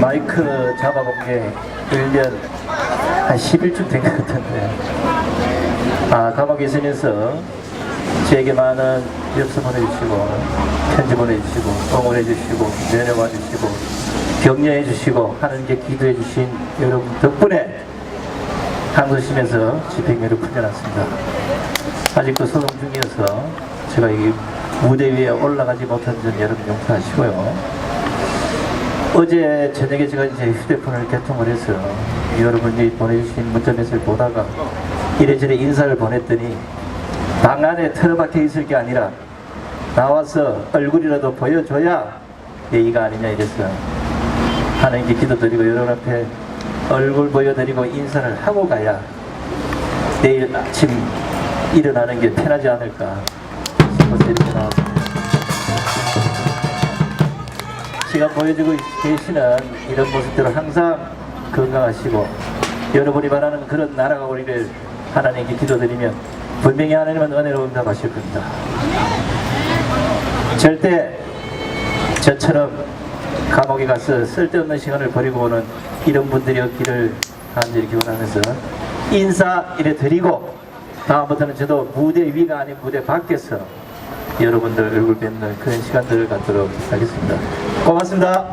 마이크 잡아본 게 1년 한 10일쯤 된 것 같은데 아 감옥에 있으면서 저에게 많은 엽서 보내주시고 편지 보내주시고 응원해 주시고 내려와 주시고 격려해 주시고 하나님께 기도해 주신 여러분 덕분에 항소심에서 집행유예를 풀려났습니다. 아직도 소송 중이어서 제가 이 무대 위에 올라가지 못한 점 여러분 용서하시고요. 어제 저녁에 제가 이제 휴대폰을 개통을 해서 여러분이 보내주신 문자 메시지를 보다가 이래저래 인사를 보냈더니 방 안에 틀어박혀 있을 게 아니라 나와서 얼굴이라도 보여줘야 예의가 아니냐 이랬어요. 하나님께 기도드리고 여러분 앞에 얼굴 보여드리고 인사를 하고 가야 내일 아침 일어나는 게 편하지 않을까 싶어서 이렇게 나왔습니다. 시간 보여주고 계시는 이런 모습대로 항상 건강하시고 여러분이 바라는 그런 나라가 오기를 하나님께 기도드리면 분명히 하나님은 은혜로 응답하실 겁니다. 절대 저처럼 감옥에 가서 쓸데없는 시간을 버리고 오는 이런 분들이 없기를 간절히 기원하면서 인사 이래 드리고 다음부터는 저도 무대 위가 아닌 무대 밖에서 여러분들 얼굴 뵙는 그런 시간들을 갖도록 하겠습니다. 고맙습니다.